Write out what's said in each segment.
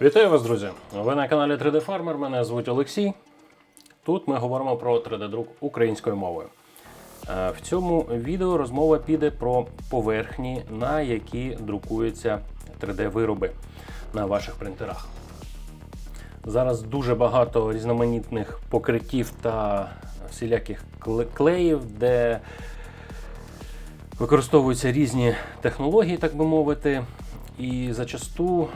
Вітаю вас, друзі! Ви на каналі 3D Farmer, мене звуть Олексій. Тут ми говоримо про 3D-друк українською мовою. Е, В цьому відео розмова піде про поверхні, на які друкуються 3D-вироби на ваших принтерах. Зараз дуже багато різноманітних покриттів та всіляких кле- клеїв, де використовуються різні технології, так би мовити. І зачасту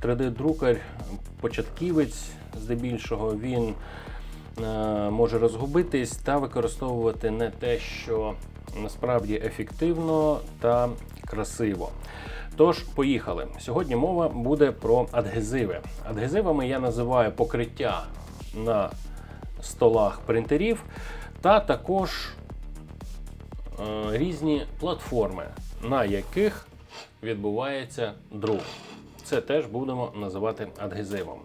3D-друкар, початківець, здебільшого, він е, може розгубитись та використовувати не те, що насправді ефективно та красиво. Тож, поїхали. Сьогодні мова буде про адгезиви. Адгезивами я називаю покриття на столах принтерів та також е, різні платформи, на яких відбувається друк. Це теж будемо називати адгезивом.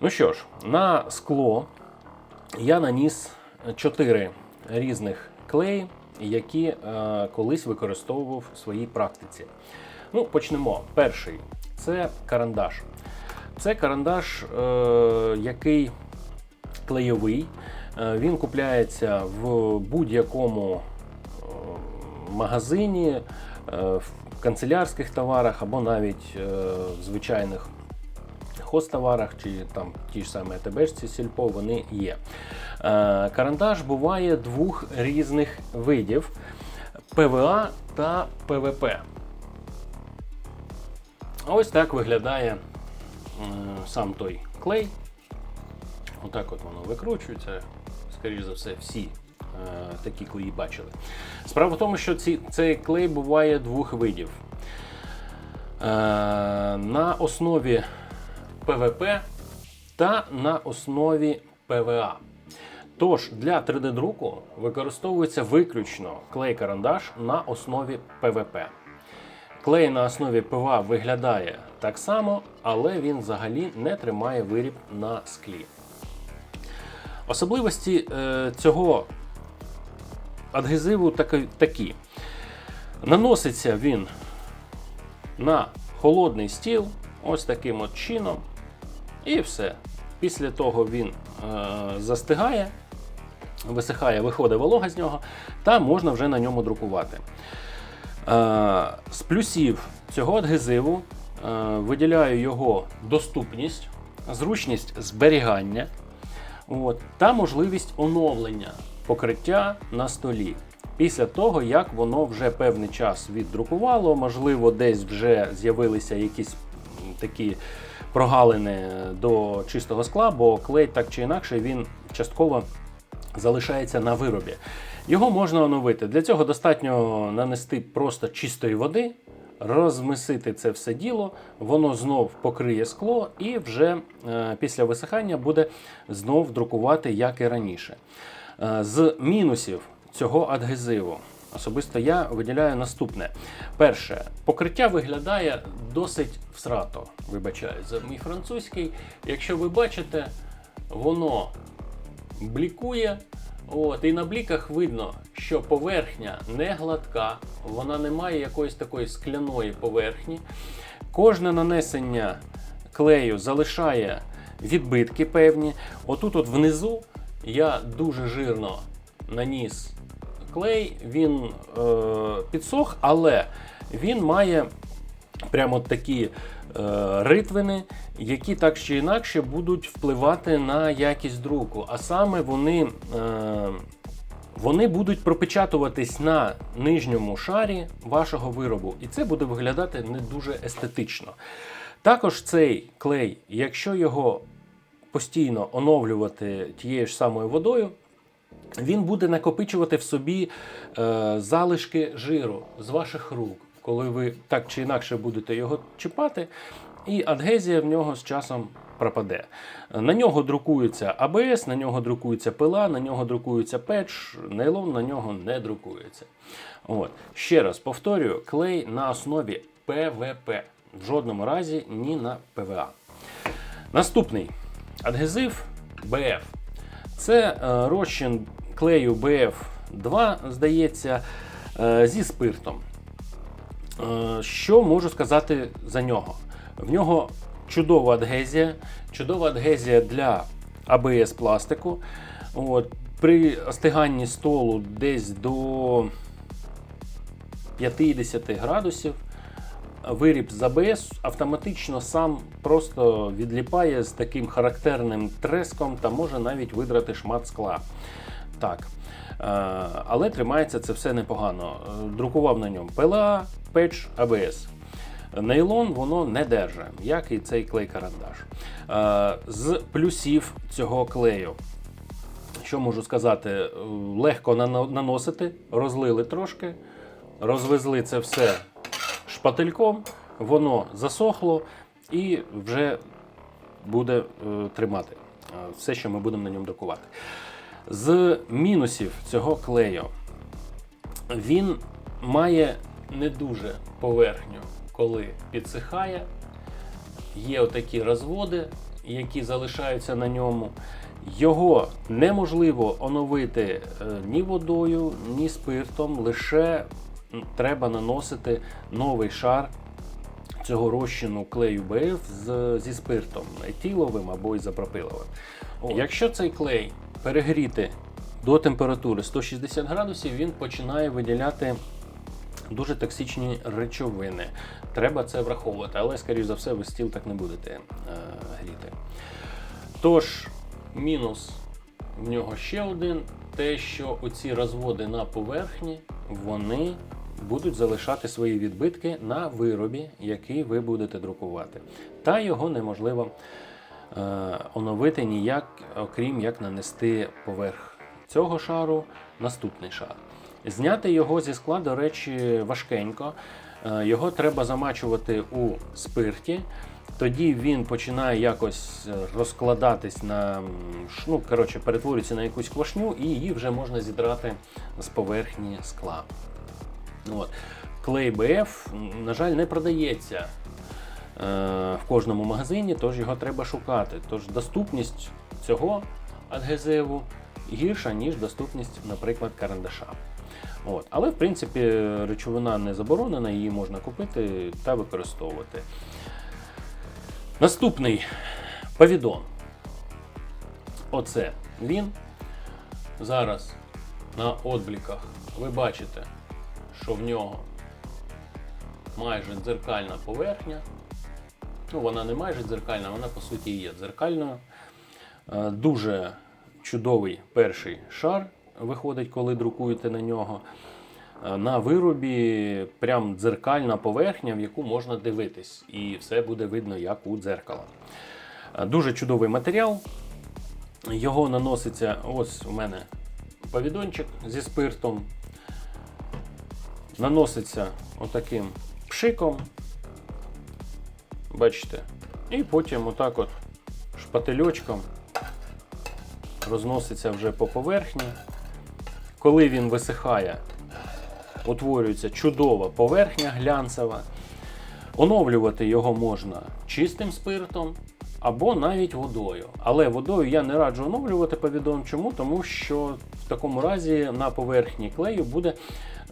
Ну що ж, на скло я наніс чотири різних клеї, які е, колись використовував в своїй практиці. Ну, почнемо. Перший це карандаш. Це карандаш, е, який клейовий. Е, Він купляється в будь-якому е, магазині, в канцелярських товарах або навіть е, в звичайних хостоварах чи там ті ж самі АТБшці сільпо, вони є. Е, Карандаш буває двох різних видів: ПВА та ПВП. Ось так виглядає е, сам той клей. Отак от воно викручується. Скоріше за все, всі е, такі клеї бачили. Справа в тому, що ці, цей клей буває двох видів. Е, на основі ПВП та на основі ПВА. Тож для 3D-друку використовується виключно клей-карандаш на основі ПВП. Клей на основі ПВА виглядає так само, але він взагалі не тримає виріб на склі. Особливості е, цього адгезиву такі. Наноситься він на холодний стіл, ось таким от чином, і все. Після того він е, застигає, висихає, виходить волога з нього, та можна вже на ньому друкувати. Е, з плюсів цього адгезиву е, виділяю його доступність, зручність зберігання от, та можливість оновлення покриття на столі. Після того, як воно вже певний час віддрукувало, можливо, десь вже з'явилися якісь такі прогалини до чистого скла, бо клей так чи інакше він частково залишається на виробі. Його можна оновити. Для цього достатньо нанести просто чистої води, розмісити це все діло, воно знов покриє скло і вже е, після висихання буде знов друкувати, як і раніше. Е, з мінусів цього адгезиву. Особисто я виділяю наступне. Перше, покриття виглядає досить всрато. Вибачаю за мій французький. Якщо ви бачите, воно блікує. От, і на бліках видно, що поверхня не гладка, вона не має якоїсь такої скляної поверхні. Кожне нанесення клею залишає відбитки певні. Отут, от внизу, я дуже жирно наніс клей, він е, підсох, але він має прямо такі е, ритвини, які так чи інакше будуть впливати на якість друку. А саме вони, е, вони будуть пропечатуватись на нижньому шарі вашого виробу, і це буде виглядати не дуже естетично. Також цей клей, якщо його постійно оновлювати тією ж самою водою, він буде накопичувати в собі е, залишки жиру з ваших рук, коли ви так чи інакше будете його чіпати, і адгезія в нього з часом пропаде. На нього друкується АБС, на нього друкується пила, на нього друкується печ, нейлон на нього не друкується. От. Ще раз повторюю, клей на основі ПВП. В жодному разі ні на ПВА. Наступний адгезив BF. Це е, розчин клею BF2, здається, е, зі спиртом. Е, що можу сказати за нього? В нього чудова адгезія, чудова адгезія для АБС пластику. От, при остиганні столу десь до 50 градусів виріб з АБС автоматично сам просто відліпає з таким характерним треском та може навіть видрати шмат скла. Так. Е, Але тримається це все непогано. Е, Друкував на ньому PLA, печ, АБС. Нейлон воно не держить, як і цей клей-карандаш. Е, З плюсів цього клею що можу сказати? Легко наносити, розлили трошки, розвезли це все шпательком, воно засохло і вже буде е, тримати е, все, що ми будемо на ньому друкувати. З мінусів цього клею він має не дуже поверхню, коли підсихає. Є отакі розводи, які залишаються на ньому. Його неможливо оновити е, ні водою, ні спиртом, лише треба наносити новий шар цього розчину клею БФ з, зі спиртом етиловим або ізопропиловим. Якщо цей клей перегріти до температури 160 градусів, він починає виділяти дуже токсичні речовини. Треба це враховувати, але, скоріш за все, ви стіл так не будете е, гріти. Тож, мінус в нього ще один: те, що оці розводи на поверхні, вони будуть залишати свої відбитки на виробі, який ви будете друкувати. Та його неможливо е, оновити ніяк, окрім як нанести поверх цього шару наступний шар. Зняти його зі скла, до речі, важкенько. Е, Його треба замачувати у спирті. Тоді він починає якось е, розкладатись на ну, коротше, перетворюється на якусь квашню, і її вже можна зідрати з поверхні скла. От. Клей БФ, на жаль, не продається е, в кожному магазині, тож його треба шукати. Тож доступність цього адгезиву гірша, ніж доступність, наприклад, карандаша. От. Але, в принципі, речовина не заборонена, її можна купити та використовувати. Наступний павідон. Оце він. Зараз на отбліках ви бачите, що в нього майже дзеркальна поверхня. Ну, вона не майже дзеркальна, вона по суті є дзеркальною. Е, Дуже чудовий перший шар виходить, коли друкуєте на нього. Е, На виробі прям дзеркальна поверхня, в яку можна дивитись, і все буде видно, як у дзеркала. Е, Дуже чудовий матеріал. Його наноситься ось у мене повідончик зі спиртом. Наноситься отаким пшиком. Бачите? І потім отак от шпательочком розноситься вже по поверхні. Коли він висихає, утворюється чудова поверхня глянцева. Оновлювати його можна чистим спиртом або навіть водою. Але водою я не раджу оновлювати повідом. Чому? Тому що в такому разі на поверхні клею буде,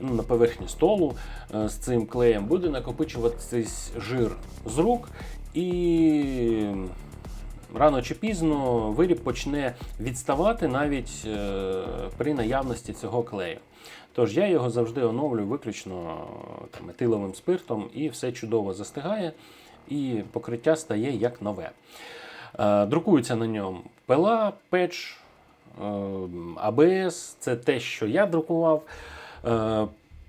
ну, на поверхні столу е, з цим клеєм буде накопичуватись жир з рук і рано чи пізно виріб почне відставати навіть е, при наявності цього клею. Тож я його завжди оновлюю виключно там, етиловим спиртом, і все чудово застигає, і покриття стає як нове. Е, Друкується на ньому пила, печ, е, АБС це те, що я друкував. Е,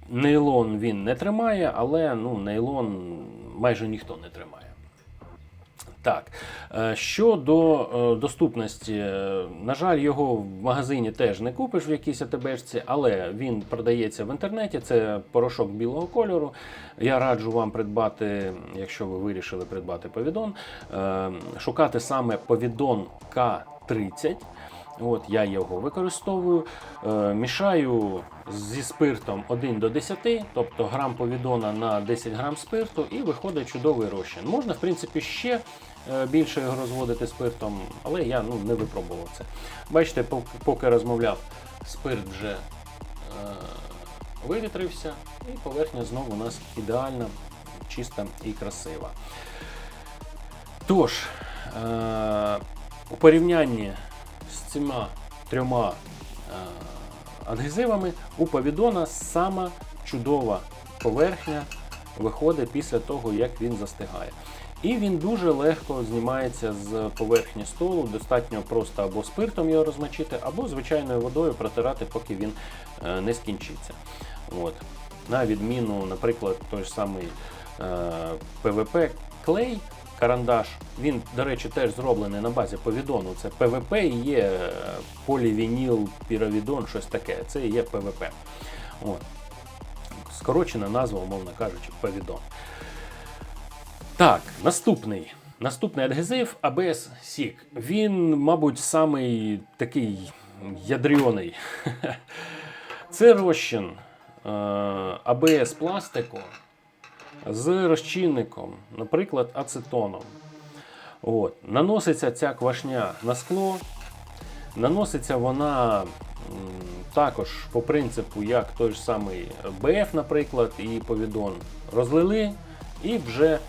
Нейлон він не тримає, але ну, нейлон майже ніхто не тримає. Так, е, щодо е, доступності, на жаль, його в магазині теж не купиш в якійсь АТБшці, але він продається в інтернеті. Це порошок білого кольору. Я раджу вам придбати, якщо ви вирішили придбати повідон, шукати саме повідон К30. От я його використовую, е, мішаю зі спиртом 1 до 10, тобто грам повідона на 10 грам спирту, і виходить чудовий розчин. Можна, в принципі, ще е, більше його розводити спиртом, але я ну, не випробував це. Бачите, пок- поки розмовляв, спирт вже е, вивітрився, і поверхня знову у нас ідеальна, чиста і красива. Тож, у порівнянні цими трьома е- адгезивами у Повідона сама чудова поверхня виходить після того, як він застигає. І він дуже легко знімається з поверхні столу, достатньо просто або спиртом його розмочити, або звичайною водою протирати, поки він е, не скінчиться. От. На відміну, наприклад, той ж самий е, ПВП клей, карандаш, він, до речі, теж зроблений на базі повідону. Це ПВП і є е, полівініл, піравідон, щось таке. Це і є ПВП. От. Скорочена назва, умовно кажучи, повідон. Так, наступний. Наступний адгезив ABS SIG. Він, мабуть, самий такий ядріоний. Це розчин е, ABS пластику з розчинником, наприклад, ацетоном. От. Наноситься ця квашня на скло. Наноситься вона також по принципу, як той ж самий BF, наприклад, і повідон. Розлили і вже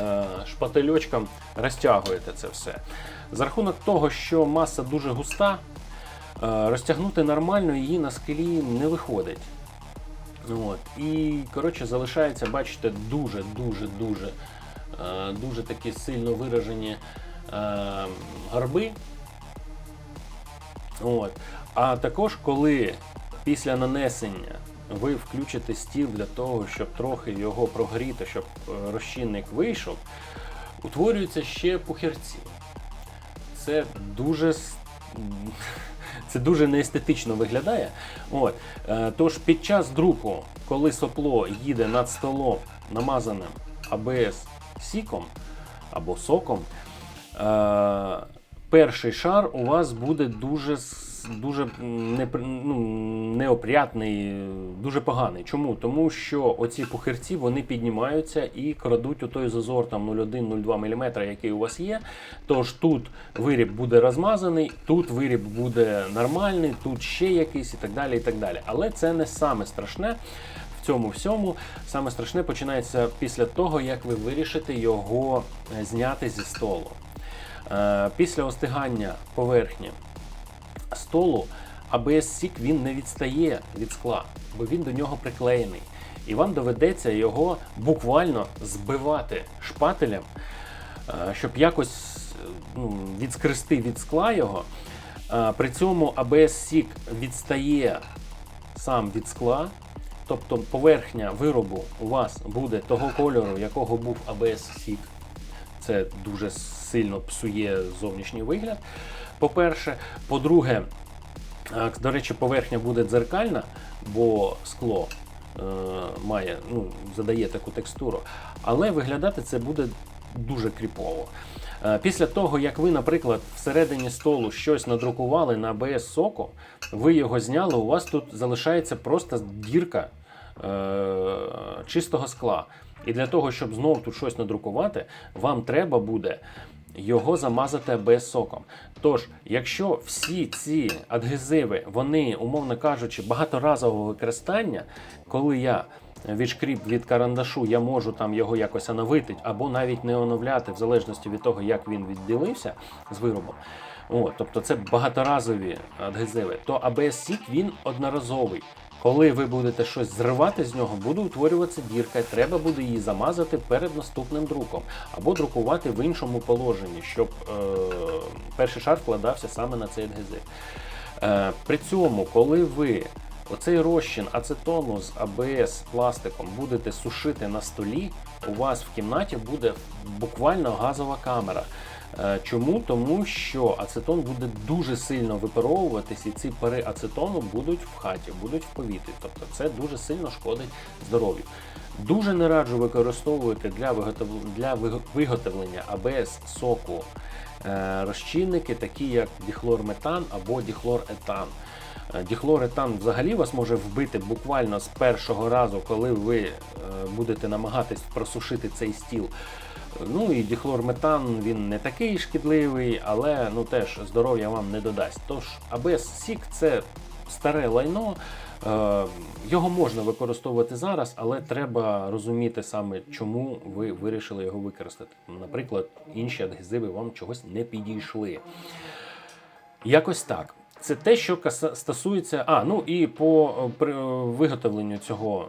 е, шпательочком розтягуєте це все. За рахунок того, що маса дуже густа, е, розтягнути нормально її на скелі не виходить. От. І, коротше, залишається, бачите, дуже, дуже, е, дуже такі сильно виражені е, гарби. От. А також, коли після нанесення ви включите стіл для того, щоб трохи його прогріти, щоб е, розчинник вийшов, утворюються ще пухирці. Це дуже це дуже неестетично виглядає. От. Е, Тож під час друку, коли сопло їде над столом, намазаним АБС сіком або соком, е, перший шар у вас буде дуже, дуже непри- ну, неопрятний, дуже поганий. Чому? Тому що оці пухирці вони піднімаються і крадуть у той зазор там 0,1-0,2 мм, який у вас є. Тож тут виріб буде розмазаний, тут виріб буде нормальний, тут ще якийсь і так далі. і так далі. Але це не саме страшне. Цьому всьому саме страшне починається після того, як ви вирішите його е, зняти зі столу. Е, Після остигання поверхні столу ABS сік він не відстає від скла, бо він до нього приклеєний. І вам доведеться його буквально збивати шпателем, е, щоб якось ну, відскрести від скла його. Е, При цьому ABS сік відстає сам від скла. Тобто поверхня виробу у вас буде того кольору, якого був ABS сік. Це дуже сильно псує зовнішній вигляд. По-перше, по-друге, до речі, поверхня буде дзеркальна, бо скло е, має, ну, задає таку текстуру, але виглядати це буде дуже кріпово. Е, Після того, як ви, наприклад, всередині столу щось надрукували на ABS соку, ви його зняли, у вас тут залишається просто дірка е, чистого скла. І для того, щоб знову тут щось надрукувати, вам треба буде його замазати без соком. Тож, якщо всі ці адгезиви, вони, умовно кажучи, багаторазового використання, коли я відшкріп від карандашу, я можу там його якось оновити або навіть не оновляти, в залежності від того, як він відділився з виробом. О, тобто це багаторазові адгезиви, то ABS сік він одноразовий. Коли ви будете щось зривати з нього, буде утворюватися дірка, і треба буде її замазати перед наступним друком, або друкувати в іншому положенні, щоб е, перший шар вкладався саме на цей адгезив. Е, при цьому, коли ви оцей розчин ацетону з АБС пластиком будете сушити на столі, у вас в кімнаті буде буквально газова камера. Е, Чому? Тому що ацетон буде дуже сильно випаровуватись, і ці пари ацетону будуть в хаті, будуть в повітрі. Тобто це дуже сильно шкодить здоров'ю. Дуже не раджу використовувати для для виготовлення АБС соку е, розчинники, такі як діхлорметан або діхлоретан. Е, Діхлоретан взагалі вас може вбити буквально з першого разу, коли ви будете намагатись просушити цей стіл. Ну і діхлорметан він не такий шкідливий, але ну теж здоров'я вам не додасть. Тож АБС Сік це старе лайно. Е, Його можна використовувати зараз, але треба розуміти саме, чому ви вирішили його використати. Наприклад, інші адгезиви вам чогось не підійшли. Якось так. Це те, що стосується. А, ну і по е, при- е, виготовленню цього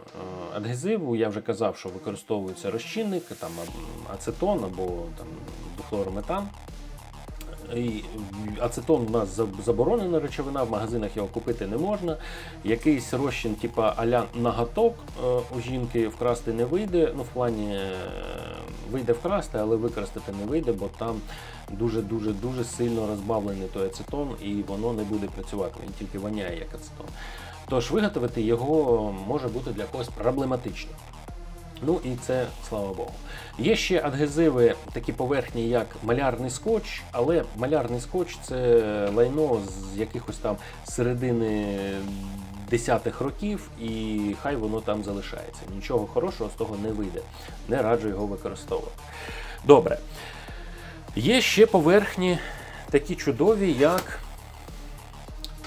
е, адгезиву я вже казав, що використовується розчинник, там ацетон або там духлорометан. Ацетон у нас заборонена речовина, в магазинах його купити не можна. Якийсь розчин, типа аля нагаток е, у жінки вкрасти не вийде. Ну, в плані е, вийде вкрасти, але використати не вийде, бо там дуже дуже дуже сильно розбавлений той ацетон, і воно не буде працювати. Він тільки воняє як ацетон. Тож виготовити його може бути для когось проблематично. Ну і це слава Богу. Є ще адгезиви такі поверхні, як малярний скотч, але малярний скотч це лайно з якихось там середини десятих років, і хай воно там залишається. Нічого хорошого з того не вийде. Не раджу його використовувати. Добре. Є ще поверхні такі чудові, як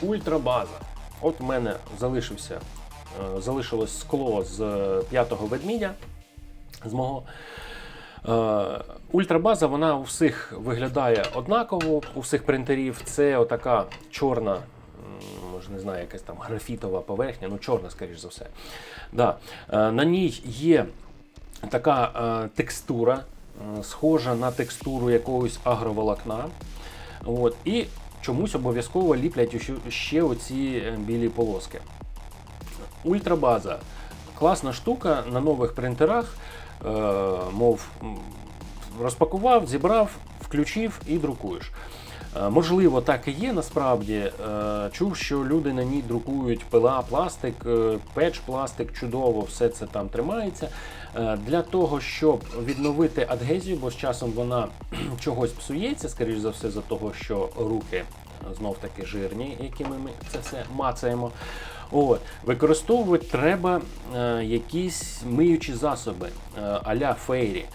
ультрабаза. От у мене залишився, залишилось скло з е, п'ятого ведмідя з мого. Е, Ультрабаза, вона у всіх виглядає однаково, у всіх принтерів. Це отака чорна, може не знаю, якась там графітова поверхня, ну чорна, скоріш за все. Да. Е, На ній є така е, текстура, е, схожа на текстуру якогось агроволокна. От, і чомусь обов'язково ліплять ще- оці е, білі полоски. Ультрабаза класна штука на нових принтерах, е, мов розпакував, зібрав, включив і друкуєш. Е, Можливо, так і є насправді. Е, Чув, що люди на ній друкують пила, пластик, печ, пластик, чудово, все це там тримається. Для того, щоб відновити адгезію, бо з часом вона чогось псується, скоріш за все, за того, що руки знов таки жирні, якими ми це все мацаємо. От, використовувати треба е, якісь миючі засоби е, а-ля фейрі.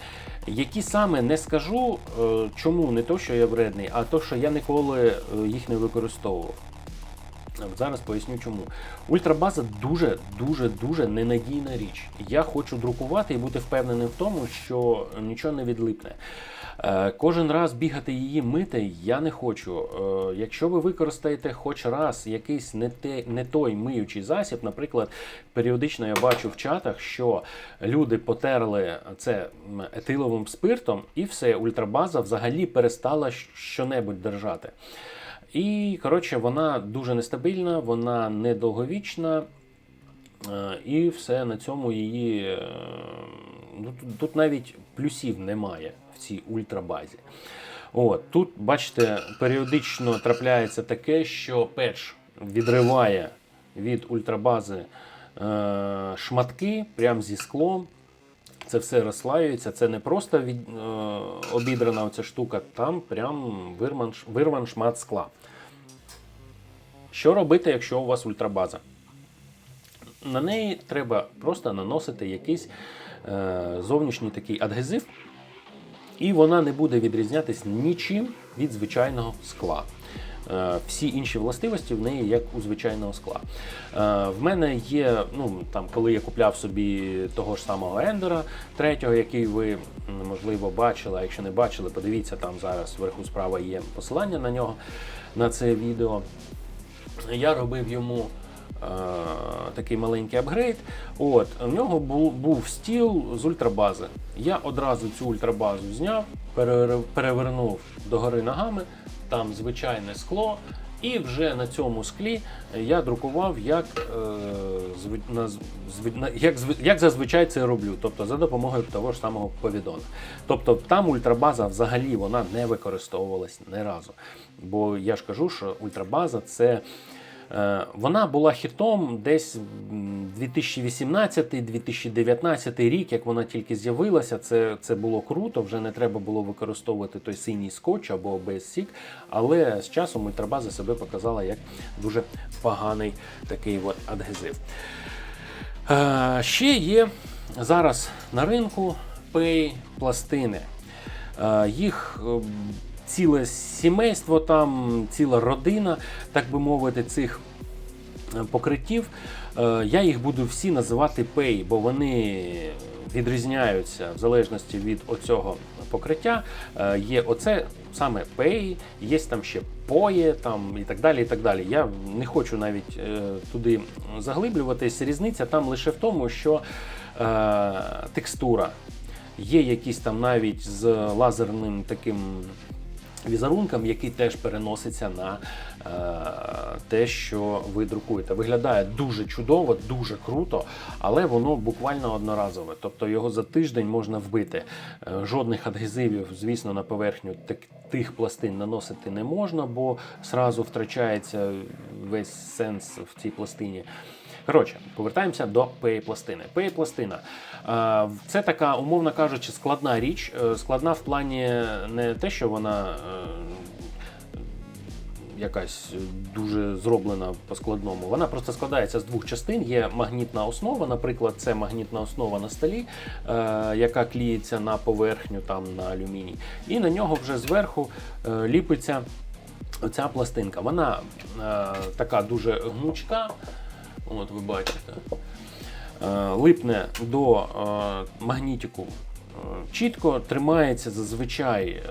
Які саме не скажу, е, чому не то, що я вредний, а то, що я ніколи е, їх не використовував. Зараз поясню чому. Ультрабаза дуже, дуже, дуже ненадійна річ. Я хочу друкувати і бути впевненим в тому, що нічого не відлипне. Е, Кожен раз бігати її мити я не хочу. Е, Якщо ви використаєте хоч раз якийсь не, те, не той миючий засіб, наприклад, періодично я бачу в чатах, що люди потерли це етиловим спиртом, і все, ультрабаза взагалі перестала щонебудь держати. І, коротше, вона дуже нестабільна, вона недовговічна, е, і все на цьому її. е, Ну, тут, тут навіть плюсів немає в цій ультрабазі. От, тут, бачите, періодично трапляється таке, що печ відриває від ультрабази е, шматки прямо зі склом. Це все розслаюється. Це не просто від, е, обідрана оця штука, там прям вирван, вирван шмат скла. Що робити, якщо у вас ультрабаза? На неї треба просто наносити якийсь е, зовнішній такий адгезив, і вона не буде відрізнятись нічим від звичайного скла. Е, Всі інші властивості в неї як у звичайного скла. Е, В мене є, ну там, коли я купляв собі того ж самого Ендера третього, який ви можливо бачили. А якщо не бачили, подивіться там зараз вверху справа є посилання на нього на це відео. Я робив йому е, такий маленький апгрейд. От, у нього був, був стіл з ультрабази. Я одразу цю ультрабазу зняв, перевер- перевернув догори ногами, там звичайне скло. І вже на цьому склі я друкував, як, е, як, як зазвичай це роблю, тобто за допомогою того ж самого повідона. Тобто там ультрабаза взагалі вона не використовувалась ні разу. Бо я ж кажу, що ультрабаза це. Е, Вона була хітом десь 2018-2019 рік, як вона тільки з'явилася. Це, це було круто, вже не треба було використовувати той синій скотч або OBS-Сік, але з часом ультрабаза себе показала як дуже поганий такий от адгезив. Е, Ще є зараз на ринку пей пластини. Е, Їх е, ціле сімейство, там ціла родина, так би мовити, цих е, покриттів. Е, Я їх буду всі називати пей, бо вони відрізняються в залежності від оцього покриття. Е, Є оце саме пей, є там ще поє там і так далі. і так далі. Я не хочу навіть туди заглиблюватись. Різниця там лише в тому, що текстура. Є якісь там навіть з лазерним таким візерунком, який теж переноситься на е, те, що ви друкуєте. Виглядає дуже чудово, дуже круто, але воно буквально одноразове. Тобто його за тиждень можна вбити. Е, жодних адгезивів, звісно, на поверхню тих пластин наносити не можна, бо сразу втрачається весь сенс в цій пластині. Коротше, повертаємося до пей-пластини. Пей-пластина е, це така, умовно кажучи, складна річ. Е, Складна в плані не те, що вона е, якась дуже зроблена по складному. Вона просто складається з двох частин. Є магнітна основа, наприклад, це магнітна основа на столі, е, яка кліється на поверхню там на алюміній, і на нього вже зверху е, ліпиться. Ця пластинка, вона е, така дуже гнучка, от ви бачите, е, липне до е, магнітику е, чітко, тримається зазвичай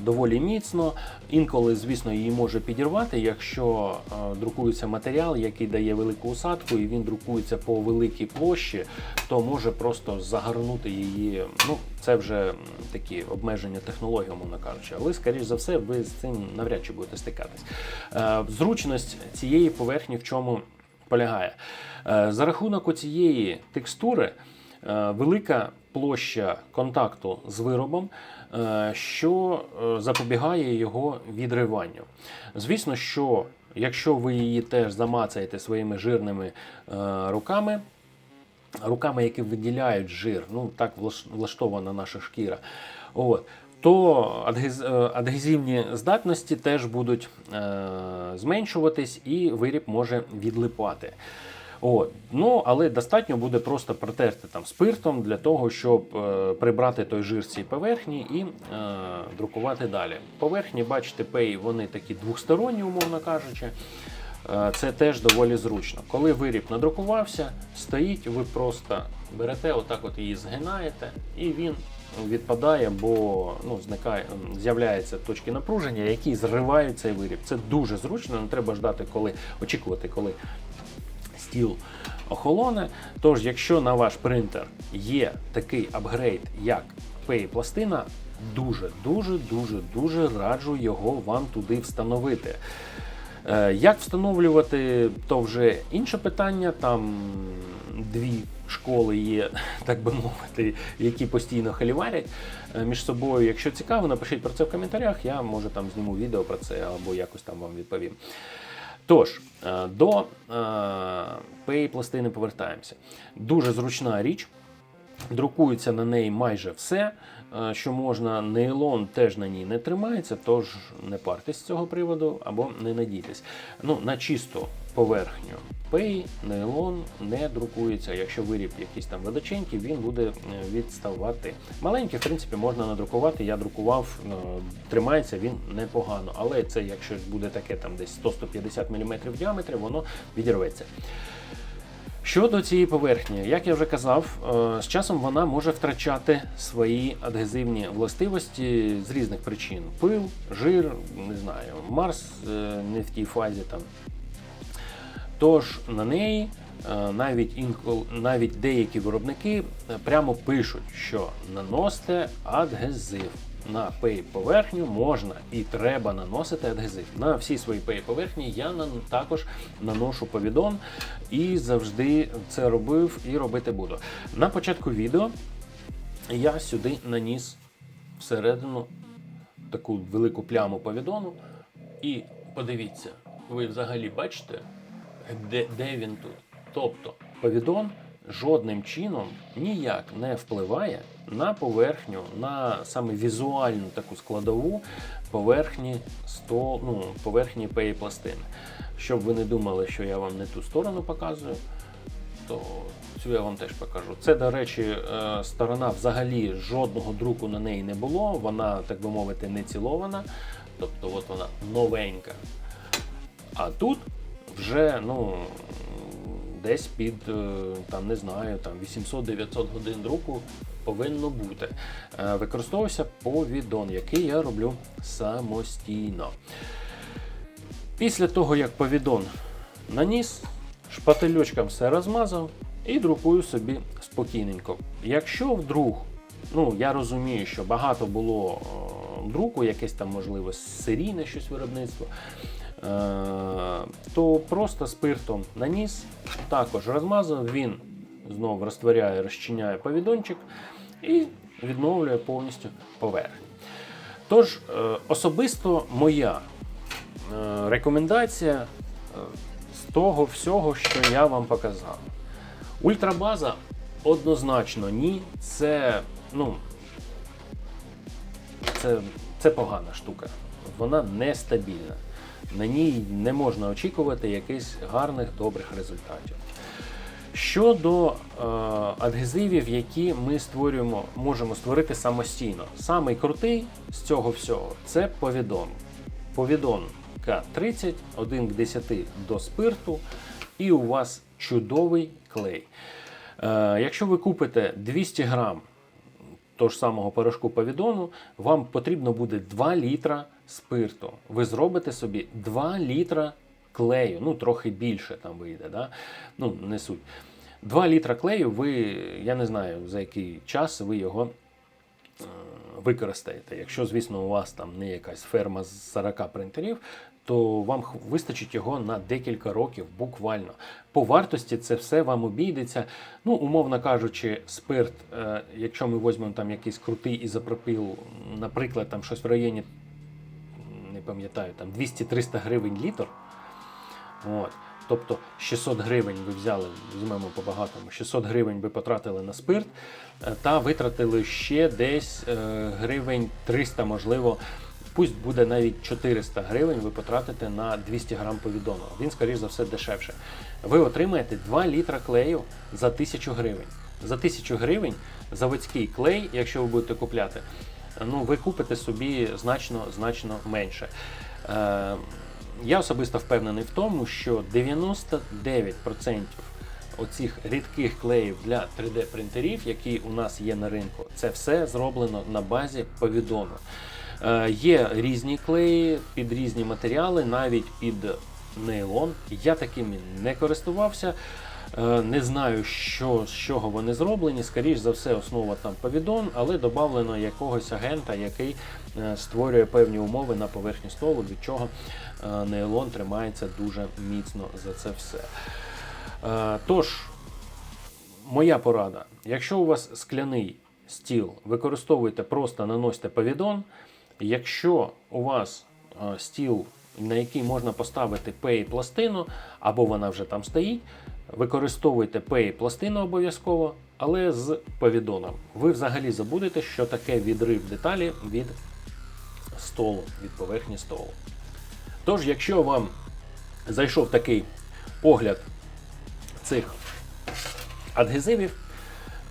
доволі міцно. Інколи, звісно, її може підірвати, якщо друкується матеріал, який дає велику усадку, і він друкується по великій площі, то може просто загорнути її. Ну, це вже такі обмеження технологій, умовно кажучи. Але, скоріш за все, ви з цим навряд чи будете стикатись. Зручність цієї поверхні в чому полягає? Е, За рахунок цієї текстури е, велика площа контакту з виробом, е, що запобігає його відриванню. Звісно, що якщо ви її теж замацаєте своїми жирними руками, руками, які виділяють жир, ну так влаш- влаштована наша шкіра. От. То е, адгезивні здатності теж будуть е, зменшуватись, і виріб може відлипати. От. Ну, але достатньо буде просто протерти там спиртом для того, щоб е, прибрати той жир з цієї поверхні і е, друкувати далі. Поверхні, бачите, пей, вони такі двосторонні, умовно кажучи. Е, Це теж доволі зручно. Коли виріб надрукувався, стоїть, ви просто берете, отак от її згинаєте, і він відпадає, бо ну, зникає, з'являються точки напруження, які зривають цей виріб. Це дуже зручно, не треба ждати, коли очікувати, коли стіл охолоне. Тож, якщо на ваш принтер є такий апгрейд, як Pay пластина, дуже, дуже, дуже, дуже раджу його вам туди встановити. Е, Як встановлювати, то вже інше питання. Там дві школи є, так би мовити, які постійно халіварять е, між собою. Якщо цікаво, напишіть про це в коментарях. Я може там зніму відео про це або якось там вам відповім. Тож, е, до е, пей пластини повертаємося. Дуже зручна річ. Друкується на неї майже все, що можна. Нейлон теж на ній не тримається, тож не партесь з цього приводу або не надійтесь. Ну, на чисту поверхню пей, нейлон не друкується. Якщо виріб якийсь там величенький, він буде е, відставати. Маленький, в принципі, можна надрукувати. Я друкував, е, тримається він непогано. Але це, якщо буде таке там десь 100-150 мм в діаметрі, воно відірветься. Щодо цієї поверхні, як я вже казав, е, з часом вона може втрачати свої адгезивні властивості з різних причин: пил, жир, не знаю, Марс е, не в тій фазі там. Тож на неї е, навіть інколи навіть деякі виробники прямо пишуть, що наносите адгезив. На пей поверхню можна і треба наносити адгезив. На всі свої пей поверхні я також наношу повідон і завжди це робив і робити буду. На початку відео я сюди наніс всередину таку велику пляму повідону. І подивіться, ви взагалі бачите, де, де він тут. Тобто повідон жодним чином ніяк не впливає на поверхню, на саме візуальну таку складову поверхні стол, ну, поверхні пеї пластини. Щоб ви не думали, що я вам не ту сторону показую, то цю я вам теж покажу. Це, до речі, е, сторона взагалі жодного друку на неї не було. Вона, так би мовити, не цілована. Тобто, от вона новенька. А тут вже ну, десь під е, там не знаю, там 800-900 годин друку повинно бути. Е, Використовувався повідон, який я роблю самостійно. Після того, як повідон наніс, шпательочком все розмазав і друкую собі спокійненько. Якщо вдруг, ну я розумію, що багато було е, друку, якесь там, можливо, серійне щось виробництво, то просто спиртом наніс, також розмазав, він знову розтворяє, розчиняє повідончик і відновлює повністю поверхню. Тож, е, особисто моя е, рекомендація е, з того всього, що я вам показав. Ультрабаза однозначно ні. Це, ну, це, це погана штука. Вона нестабільна. На ній не можна очікувати якихось гарних, добрих результатів. Щодо е, адгезивів, які ми створюємо, можемо створити самостійно. Самий крутий з цього всього це повідон. Повідон К30, 1 к 10 до спирту, і у вас чудовий клей. Е, якщо ви купите 200 грам того ж самого порошку повідону, вам потрібно буде 2 літра спирту. Ви зробите собі 2 літра клею, ну трохи більше там вийде, да? ну не суть. 2 літра клею, ви, я не знаю за який час ви його е, використаєте. Якщо, звісно, у вас там не якась ферма з 40 принтерів, то вам вистачить його на декілька років буквально. По вартості це все вам обійдеться. Ну, умовно кажучи, спирт, е, якщо ми візьмемо там якийсь крутий ізопропіл, наприклад, там щось в районі, не пам'ятаю, там 200-300 гривень літр. От. Тобто 600 гривень ви взяли, візьмемо по-багатому, 600 гривень ви потратили на спирт е, та витратили ще десь е, гривень 300, можливо, пусть буде навіть 400 гривень ви потратите на 200 грам повідону. Він, скоріш за все, дешевше. Ви отримаєте 2 літра клею за 1000 гривень. За 1000 гривень заводський клей, якщо ви будете купляти, ну ви купите собі значно значно менше. Е, я особисто впевнений в тому, що 99% оцих рідких клеїв для 3D принтерів, які у нас є на ринку, це все зроблено на базі повідону. Е, є різні клеї під різні матеріали, навіть під нейлон. Я такими не користувався. Е, Не знаю, що, з чого вони зроблені. Скоріш за все, основа там повідон, але додавлено якогось агента, який е, створює певні умови на поверхні столу, від чого нейлон тримається дуже міцно за це все. Тож, моя порада: якщо у вас скляний стіл, використовуйте просто наносьте повідон. Якщо у вас е, стіл, на який можна поставити пей пластину, або вона вже там стоїть, використовуйте пей пластину обов'язково, але з повідоном. Ви взагалі забудете, що таке відрив деталі від столу, від поверхні столу. Тож, якщо вам зайшов такий огляд цих адгезивів,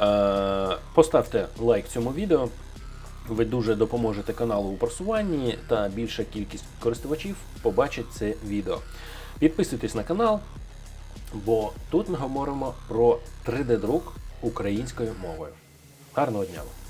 е, поставте лайк цьому відео. Ви дуже допоможете каналу у просуванні та більша кількість користувачів побачить це відео. Підписуйтесь на канал, бо тут ми говоримо про 3D-друк українською мовою. Гарного дня! вам!